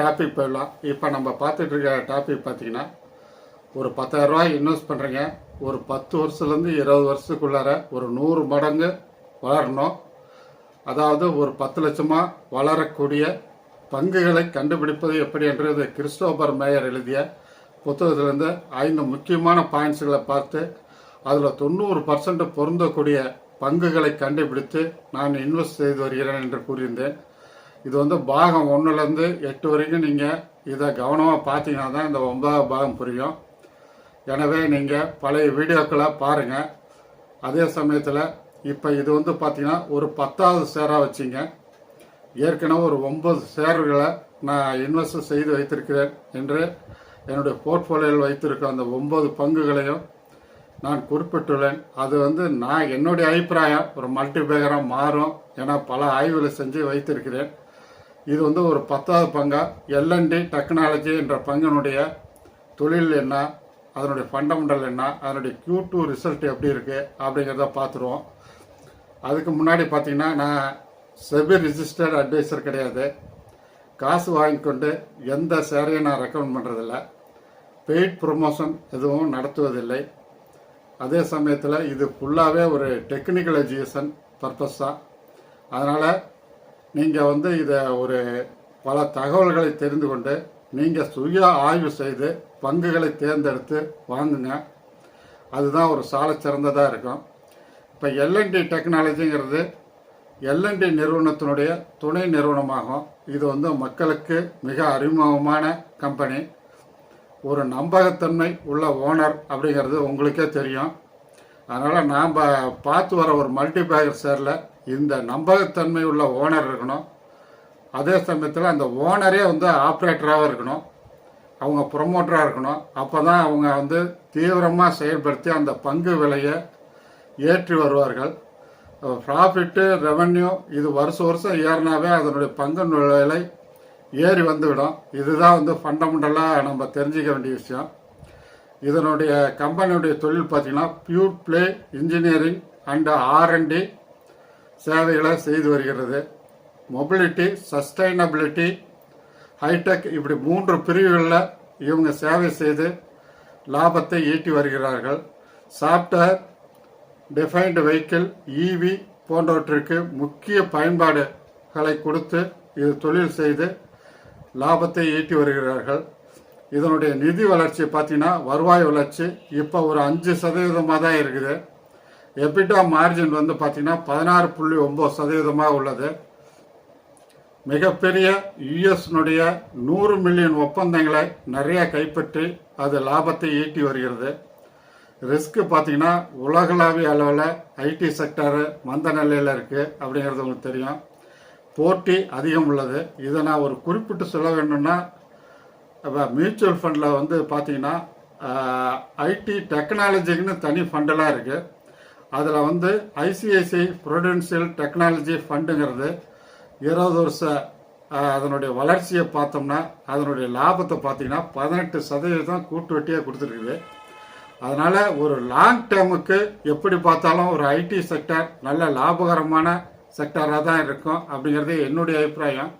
Topic போயிடலாம். இப்போ நம்ம பார்த்துட்டு இருக்க டாபிக் பார்த்தீங்கன்னா ஒரு பத்தாயிரம் ரூபாய் இன்வெஸ்ட் பண்ணுறீங்க ஒரு பத்து வருஷத்துலேருந்து இருபது வருஷத்துக்குள்ளார ஒரு நூறு மடங்கு வளரணும். அதாவது ஒரு பத்து லட்சமாக வளரக்கூடிய பங்குகளை கண்டுபிடிப்பது எப்படி என்றது கிறிஸ்டோபர் மேயர் எழுதிய புத்தகத்திலிருந்து ஐந்து முக்கியமான பாயிண்ட்ஸுகளை பார்த்து அதில் தொண்ணூறு பர்சன்ட் பொருந்தக்கூடிய பங்குகளை கண்டுபிடித்து நான் இன்வெஸ்ட் செய்து வருகிறேன் என்று கூறியிருந்தேன். இது வந்து பாகம் ஒன்றுலேருந்து எட்டு வரைக்கும் நீங்கள் இதை கவனமாக பார்த்தீங்கன்னா தான் இந்த ஒன்பதாவது பாகம் புரியும். எனவே நீங்கள் பழைய வீடியோக்களை பாருங்கள் அதே சமயத்தில் இப்போ இது வந்து பார்த்தீங்கன்னா ஒரு பத்தாவது ஷேராக வச்சிங்க. ஏற்கனவே ஒரு ஒன்பது ஷேர்களை நான் இன்வெஸ்ட் செய்து வைத்திருக்கிறேன் என்று என்னுடைய போர்ட்ஃபோலியோவில் வைத்திருக்க அந்த ஒன்பது பங்குகளையும் நான் குறிப்பிட்டுள்ளேன். அது வந்து நான் என்னுடைய அபிப்பிராயம். ஒரு மல்டிபேகராக மாறும் என பல ஆய்வுகளை செஞ்சு வைத்திருக்கிறேன். இது வந்து ஒரு பத்தாவது பங்கா? எல்என்டி டெக்னாலஜி என்ற பங்கினுடைய தொழில் என்ன? அதனுடைய ஃபண்டமெண்டல் என்ன? அதனுடைய க்யூ டூ ரிசல்ட் எப்படி இருக்குது அப்படிங்கிறத பார்த்துருவோம். அதுக்கு முன்னாடி பார்த்தீங்கன்னா நான் செபி ரிஜிஸ்டர்ட் அட்வைசர் கிடையாது. காசு வாங்கிக்கொண்டு எந்த சேரையும் நான் ரெக்கமெண்ட் பண்ணுறதில்ல பெய்ட் ப்ரொமோஷன் எதுவும் நடத்துவதில்லை. அதே சமயத்தில் இது ஃபுல்லாகவே ஒரு டெக்னிக்கல் எஜுகேஷன் பர்பஸ் தான் அதனால் நீங்கள் வந்து இதை ஒரு பல தகவல்களை தெரிந்து கொண்டு நீங்கள் சுய ஆய்வு செய்து பங்குகளை தேர்ந்தெடுத்து வாங்குங்க. அதுதான் ஒரு சால சிறந்ததாக இருக்கும். இப்போ எல்என்டி டெக்னாலஜிங்கிறது எல்என்டி நிறுவனத்தினுடைய துணை நிறுவனமாகும். இது வந்து மக்களுக்கு மிக அறிமுகமான கம்பெனி ஒரு நம்பகத்தன்மை உள்ள ஓனர் அப்படிங்கிறது உங்களுக்கே தெரியும். அதனால் நாம் பார்த்து வர ஒரு மல்டிபேக்கர் ஷேரில் இந்த நம்பகத்தன்மை உள்ள ஓனர் இருக்கணும். அதே சமயத்தில் அந்த ஓனரே வந்து ஆப்ரேட்டராகவும் இருக்கணும். அவங்க ப்ரொமோட்டராக இருக்கணும். அப்போ தான் அவங்க வந்து தீவிரமாக செயல்படுத்தி அந்த பங்கு விலையை ஏற்றி வருவார்கள். ப்ராஃபிட்டு ரெவன்யூ இது வருஷம் வருஷம் ஏறினாவே அதனுடைய பங்கு விலை ஏறி வந்துவிடும். இதுதான் வந்து ஃபண்டமெண்டலாக நம்ம தெரிஞ்சிக்க வேண்டிய விஷயம். இதனுடைய கம்பெனியுடைய தொழில் பார்த்தீங்கன்னா pure play engineering and R and D சேவைகளை செய்து வருகிறது. மொபிலிட்டி சஸ்டைனபிலிட்டி ஹைடெக் இப்படி மூன்று பிரிவுகளில் இவங்க சேவை செய்து லாபத்தை ஈட்டி வருகிறார்கள். சாஃப்ட்வேர் டிஃபைன்டு வெஹிக்கிள் இவி போன்றவற்றிற்கு முக்கிய பயன்பாடுகளை கொடுத்து இது தொழில் செய்து லாபத்தை ஈட்டி வருகிறார்கள். இதனுடைய நிதி வளர்ச்சி பார்த்தீங்கன்னா வருவாய் வளர்ச்சி இப்போ ஒரு அஞ்சு சதவீதமாக தான் இருக்குது. எபிட்டா மார்ஜின் வந்து பார்த்தீங்கன்னா பதினாறு புள்ளி ஒம்பது சதவீதமாக உள்ளது. மிகப்பெரிய யுஎஸ்னுடைய நூறு மில்லியன் ஒப்பந்தங்களை நிறையா கைப்பற்றி அது லாபத்தை ஈட்டி வருகிறது. ரிஸ்க்கு பார்த்தீங்கன்னா உலகளாவிய அளவில் ஐடி செக்டரு மந்த நிலையில் இருக்குது அப்படிங்கிறது உங்களுக்கு தெரியும். போட்டி அதிகம் உள்ளது. இதை நான் ஒரு குறிப்பிட்டு சொல்ல வேண்டும்னா மியூச்சுவல் ஃபண்டில் வந்து பார்த்தீங்கன்னா ஐடி டெக்னாலஜிக்குன்னு தனி ஃபண்டெல்லாம் இருக்குது அதில் வந்து ஐசிஐசிஐ ப்ரொடென்ஷியல் டெக்னாலஜி ஃபண்டுங்கிறது இருபது வருஷ அதனுடைய வளர்ச்சியை பார்த்தோம்னா அதனுடைய லாபத்தை பார்த்தீங்கன்னா பதினெட்டு சதவீதம் கூட்டு வெட்டியாக கொடுத்துருக்குது. அதனால் ஒரு லாங் டேர்முக்கு எப்படி பார்த்தாலும் ஒரு ஐடி செக்டர் நல்ல லாபகரமான செக்டராக தான் இருக்கும் அப்படிங்கிறது என்னுடைய அபிப்பிராயம்.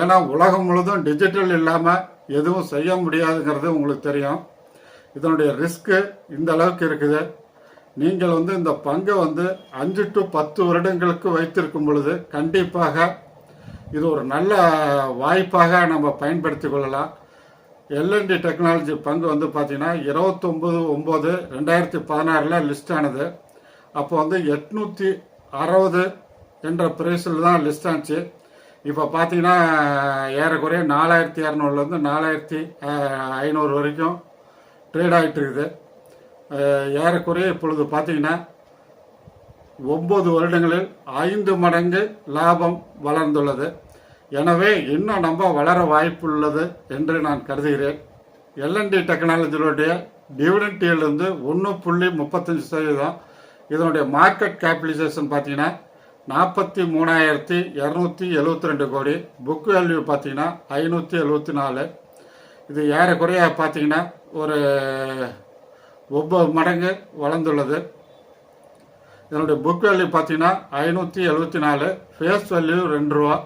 ஏன்னா உலகம் முழுதும் டிஜிட்டல் இல்லாமல் எதுவும் செய்ய முடியாதுங்கிறது உங்களுக்கு தெரியும். இதனுடைய ரிஸ்க்கு இந்த அளவுக்கு இருக்குது. நீங்கள் வந்து இந்த பங்கை வந்து அஞ்சு டு பத்து வருடங்களுக்கு வைத்திருக்கும் பொழுது கண்டிப்பாக இது ஒரு நல்ல வாய்ப்பாக நம்ம பயன்படுத்தி கொள்ளலாம். எல்என்டி டெக்னாலஜி பங்கு வந்து பார்த்தீங்கன்னா இருபத்தொம்பது ஒம்பது ரெண்டாயிரத்தி பதினாறில் லிஸ்ட் ஆனது. அப்போ வந்து எட்நூற்றி அறுபது என்ற ப்ரைஸில் தான் லிஸ்ட் ஆச்சு. இப்போ பார்த்தீங்கன்னா ஏறக்குறைய நாலாயிரத்தி இரநூறுலேருந்து நாலாயிரத்தி ஐநூறு வரைக்கும் ட்ரேட் ஆகிட்டு இருக்குது. ஏறக்குறைய இப்பொழுது பார்த்தீங்கன்னா ஒன்பது வருடங்களில் ஐந்து மடங்கு லாபம் வளர்ந்துள்ளது. எனவே இன்னும் நம்ம வளர வாய்ப்புள்ளது என்று நான் கருதுகிறேன். எல்என்டி டெக்னாலஜியோடைய டிவிடெண்ட் ஒன்று புள்ளி முப்பத்தஞ்சு சதவீதம். இதனுடைய மார்க்கெட் கேபிடலைசேஷன் பார்த்தீங்கன்னா நாற்பத்தி மூணாயிரத்தி இரநூத்தி எழுபத்தி ரெண்டு கோடி. புக் வேல்யூ பார்த்தீங்கன்னா ஐநூற்றி எழுபத்தி நாலு. இது ஏறக்குறைய பார்த்தீங்கன்னா ஒரு ஒன்பது மடங்கு வளர்ந்துள்ளது. இதனுடைய புக் வேல்யூ பார்த்தீங்கன்னா ஐநூற்றி எழுபத்தி நாலு ஃபேஸ் வேல்யூ ரெண்டு ரூபா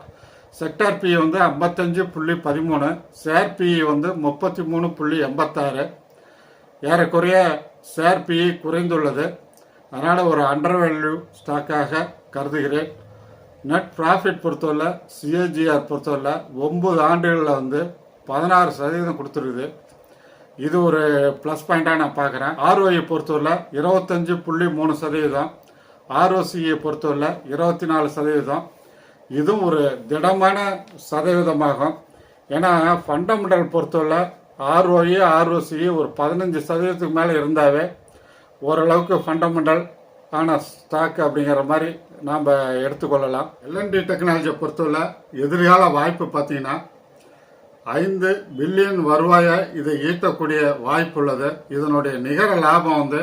செக்டார் பி வந்து ஐம்பத்தஞ்சு புள்ளி பதிமூணு ஷேர் பிஇ வந்து முப்பத்தி மூணு புள்ளி எண்பத்தாறு. ஏறக்குறைய ஷேர் பிஇ குறைந்துள்ளது. அதனால் ஒரு அண்டர் வேல்யூ ஸ்டாக்காக கருதுகிறேன். நெட் ப்ராஃபிட் பொறுத்தவரை சிஏஜிஆர் பொறுத்தவரை ஒம்பது ஆண்டுகளில் வந்து பதினாறு சதவீதம் கொடுத்துருக்குது. இது ஒரு ப்ளஸ் பாயிண்டாக நான் பார்க்குறேன். ஆர்ஓஐ பொறுத்தவரையில் இருபத்தஞ்சு புள்ளி மூணு சதவீதம். ஆர்ஓசியை பொறுத்தவரையில் இருபத்தி நாலு சதவீதம். இதுவும் ஒரு திடமான சதவீதமாகும். ஏன்னா ஃபண்டமெண்டல் பொறுத்தவரையில் ஆர்ஓஇ ஆர்ஓசி ஒரு பதினஞ்சு சதவீதத்துக்கு மேலே இருந்தாவே ஓரளவுக்கு ஃபண்டமெண்டல் ஆன ஸ்டாக் அப்படிங்கிற மாதிரி நாம் எடுத்துக்கொள்ளலாம். எல்என்டி டெக்னாலஜியை பொறுத்தவரை எதிர்கால வாய்ப்பு பார்த்தீங்கன்னா ஐந்து பில்லியன் வருவாயை இதை ஈட்டக்கூடிய வாய்ப்புள்ளது. இதனுடைய நிகர லாபம் வந்து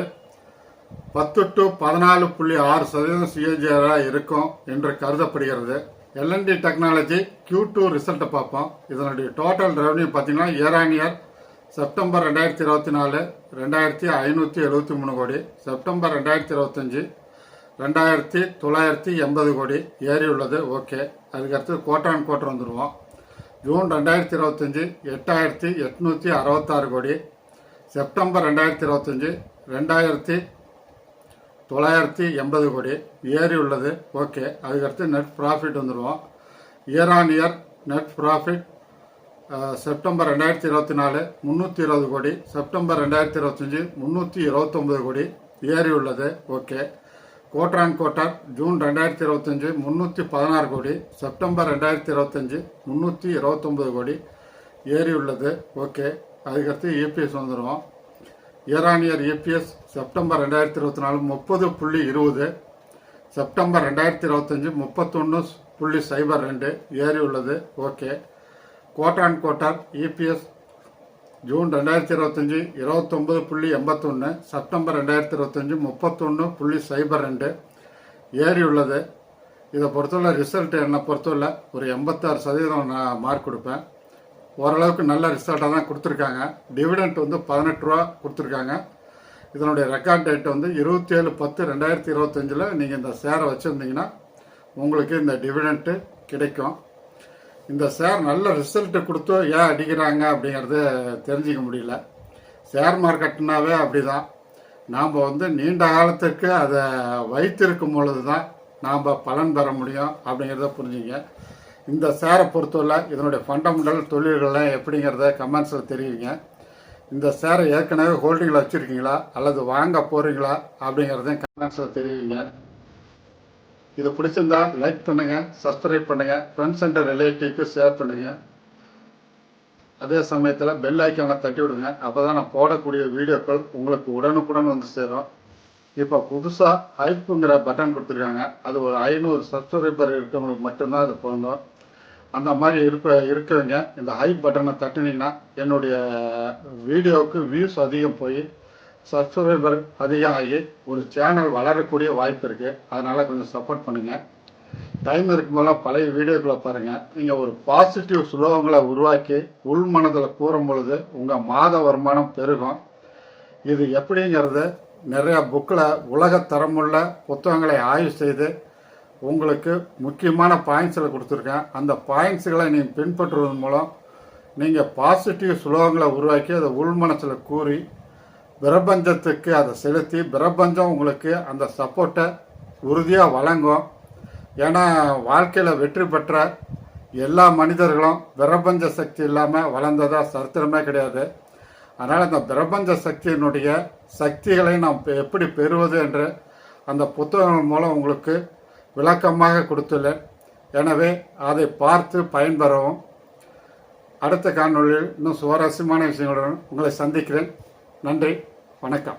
பத்து டு பதினாலு புள்ளி ஆறு சதவீதம் சிஏஜிஆராக இருக்கும் என்று கருதப்படுகிறது. எல்என்டி டெக்னாலஜி கியூ டூ ரிசல்ட்டை பார்ப்போம். இதனுடைய டோட்டல் ரெவன்யூ பார்த்தீங்கன்னா இயர் ஆன் இயர் செப்டம்பர் ரெண்டாயிரத்தி இருபத்தி நாலு ரெண்டாயிரத்தி ஐநூற்றி எழுபத்தி மூணு கோடி செப்டம்பர் ரெண்டாயிரத்தி இருபத்தஞ்சி ரெண்டாயிரத்தி தொள்ளாயிரத்தி எண்பது கோடி. ஏறி உள்ளது ஓகே அதுக்கடுத்து கோட்டான் கோட்டர் வந்துடுவோம் ஜூன் ரெண்டாயிரத்தி இருபத்தஞ்சி எட்டாயிரத்தி எட்நூற்றி அறுபத்தாறு கோடி. செப்டம்பர் ரெண்டாயிரத்தி இருபத்தஞ்சி ரெண்டாயிரத்தி தொள்ளாயிரத்தி எண்பது கோடி. ஏறி உள்ளது. ஓகே. அதுக்கடுத்து நெட் ப்ராஃபிட் வந்துடுவோம் year on year net profit September ரெண்டாயிரத்தி இருபத்தி நாலு முந்நூற்றி இருபது கோடி. செப்டம்பர் ரெண்டாயிரத்தி இருபத்தஞ்சி முந்நூற்றி இருபத்தொம்பது கோடி. ஏறி உள்ளது. Okay. Quarter and quarter June ரெண்டாயிரத்தி இருபத்தஞ்சி முந்நூற்றி பதினாறு கோடி செப்டம்பர் ரெண்டாயிரத்தி இருபத்தஞ்சி முந்நூற்றி இருபத்தொம்பது கோடி ஏறி உள்ளது ஓகே. அதுக்கடுத்து இபிஎஸ் வந்துடுவோம் year on year EPS September ரெண்டாயிரத்தி இருபத்தி நாலு முப்பது புள்ளி இருபது. செப்டம்பர் ரெண்டாயிரத்தி இருபத்தஞ்சி முப்பத்தொன்று புள்ளி சைபர் ரெண்டு ஏறி உள்ளது okay quarter and quarter EPS June ரெண்டாயிரத்தி இருபத்தஞ்சி இருபத்தொம்பது புள்ளி எண்பத்தொன்று செப்டம்பர் ரெண்டாயிரத்தி இருபத்தஞ்சி முப்பத்தொன்று புள்ளி சைபர் ரெண்டு ஏறி உள்ளது. இதை பொறுத்தவரை ரிசல்ட் என்னை பொறுத்தவரை ஒரு எண்பத்தாறு சதவீதம் நான் மார்க் கொடுப்பேன். ஓரளவுக்கு நல்ல ரிசல்ட்டாக தான் கொடுத்துருக்காங்க. டிவிடெண்ட் வந்து பதினெட்டு ரூபா கொடுத்துருக்காங்க. இதனுடைய ரெக்கார்ட் டேட் வந்து இருபத்தி ஏழு பத்து ரெண்டாயிரத்தி இருபத்தஞ்சில் நீங்கள் இந்த ஷேரை வச்சுருந்தீங்கன்னா உங்களுக்கு இந்த டிவிடெண்ட்டு கிடைக்கும். இந்த ஷேர் நல்ல ரிசல்ட்டு கொடுத்து ஏன் அடிக்கிறாங்க அப்படிங்கிறது தெரிஞ்சிக்க முடியல. ஷேர் மார்க்கெட்னாவே அப்படி தான் நாம் வந்து நீண்ட காலத்துக்கு அதை வைத்திருக்கும் பொழுது தான் நாம் பலன் பெற முடியும் அப்படிங்கிறத புரிஞ்சுங்க. இந்த ஷேரை பொறுத்தவரை இதனுடைய ஃபண்டமெண்டல் தொழில்கள்லாம் எப்படிங்கிறத கமெண்ட்ஸில் தெரிவிங்க. இந்த ஷேரை ஏற்கனவே ஹோல்டிங்கில் வச்சுருக்கீங்களா? அல்லது வாங்க போகிறீங்களா அப்படிங்கிறதையும் கமெண்ட்ஸில் தெரிவிங்க. இது பிடிச்சிருந்தா லைக் பண்ணுங்கள் சப்ஸ்கிரைப் பண்ணுங்கள் ஃப்ரெண்ட்ஸ் அண்ட் ரிலேட்டிவ்க்கு ஷேர் பண்ணுங்கள் அதே சமயத்தில் பெல் ஐக்கானை தட்டி விடுங்க. அப்போ தான் நான் போடக்கூடிய வீடியோக்கள் உங்களுக்கு உடனுக்குடன் வந்து சேரும். இப்போ புதுசாக ஹைப்புங்கிற பட்டன் கொடுத்துருக்காங்க. அது ஒரு ஐநூறு சப்ஸ்கிரைபர் இருக்கவங்களுக்கு மட்டும்தான் அது பொருந்தும். அந்த மாதிரி இருப்ப இருக்கவங்க இந்த ஹைப் பட்டனை தட்டினீங்கன்னா என்னுடைய வீடியோவுக்கு வியூஸ் அதிகம் போய் சப்ஸ்கிரைபர் அதிகம் ஆகி ஒரு சேனல் வளரக்கூடிய வாய்ப்பு இருக்குது அதனால் கொஞ்சம் சப்போர்ட் பண்ணுங்கள் டைம் இருக்கும்போதெல்லாம் பழைய வீடியோக்களை பாருங்கள் நீங்கள் ஒரு பாசிட்டிவ் சுலோகங்களை உருவாக்கி உள் மனதில் கூறும் பொழுது உங்கள் மாத வருமானம் பெருகும். இது எப்படிங்கிறது நிறையா புக்கில் உலக தரமுள்ள புத்தகங்களை ஆய்வு செய்து உங்களுக்கு முக்கியமான பாயிண்ட்ஸில் கொடுத்துருக்கேன். அந்த பாயிண்ட்ஸுகளை நீங்கள் பின்பற்றுவதன் மூலம் நீங்கள் பாசிட்டிவ் சுலோகங்களை உருவாக்கி அதை உள்மனசில் கூறி பிரபஞ்சத்துக்கு அதை செலுத்தி பிரபஞ்சம் உங்களுக்கு அந்த சப்போர்ட்டை உறுதியாக வழங்கும். ஏன்னா வாழ்க்கையில் வெற்றி பெற்ற எல்லா மனிதர்களும் பிரபஞ்ச சக்தி இல்லாமல் வளர்ந்ததாக சரித்திரமே கிடையாது. அதனால் அந்த பிரபஞ்ச சக்தியினுடைய சக்திகளை நாம் எப்படி பெறுவது என்று அந்த புத்தகங்கள் மூலம் உங்களுக்கு விளக்கமாக கொடுத்துள்ளேன். எனவே அதை பார்த்து பயன்பெறவும். அடுத்த காணொலியில் இன்னும் சுவாரஸ்யமான விஷயங்களுடன் உங்களை சந்திக்கிறேன். நன்றி வணக்கம்.